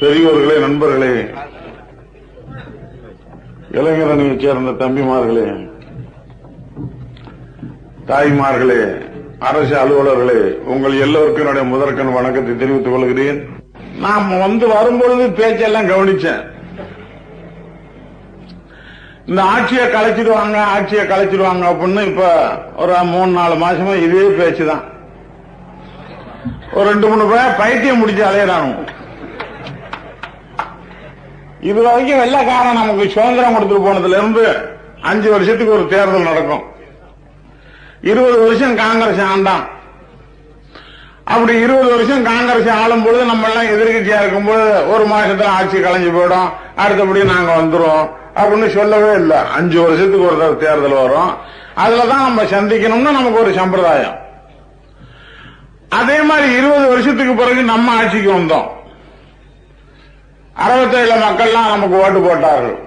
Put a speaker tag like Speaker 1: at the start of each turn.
Speaker 1: பெரியோர்களே நண்பர்களே இளைஞரணியைச் சேர்ந்த தம்பிமார்களே தாய்மார்களே அரசு அலுவலர்களே உங்கள் எல்லோருக்கும் என்னுடைய முதற்கண் வணக்கத்தை தெரிவித்துக் கொள்கிறேன். நாம் வந்து வரும்பொழுது பேச்செல்லாம் கவனிச்சேன். இந்த ஆட்சியை கலைச்சிடுவாங்க ஆட்சியை கலைச்சிடுவாங்க அப்படின்னு இப்ப ஒரு மூணு நாலு மாசமா இதே பேச்சு தான் ஒரு ரெண்டு மூணு பேர் பைத்தியம் முடிச்சு அலையிறானு இது வரைக்கும் வெள்ளக்காரன் நமக்கு சுதந்திரம் கொடுத்துட்டு போனதுல இருந்து அஞ்சு வருஷத்துக்கு ஒரு தேர்தல் நடக்கும். இருபது வருஷம் காங்கிரஸ் ஆண்டான். அப்படி இருபது வருஷம் காங்கிரஸ் ஆளும் பொழுது நம்ம எல்லாம் எதிர்கட்சியா இருக்கும்போது ஒரு மாசத்துல ஆட்சி கலைஞ்சு போயிடும். அடுத்தபடி நாங்க வந்துடும் அப்படின்னு சொல்லவே இல்லை. அஞ்சு வருஷத்துக்கு ஒரு தேர்தல் வரும். அதுலதான் நம்ம சந்திக்கணும்னு நமக்கு ஒரு சம்பிரதாயம். அதே மாதிரி இருபது வருஷத்துக்கு பிறகு நம்ம ஆட்சிக்கு வந்தோம். அறுபத்தேழு மக்கள்லாம் நமக்கு ஓட்டு போட்டார்கள்.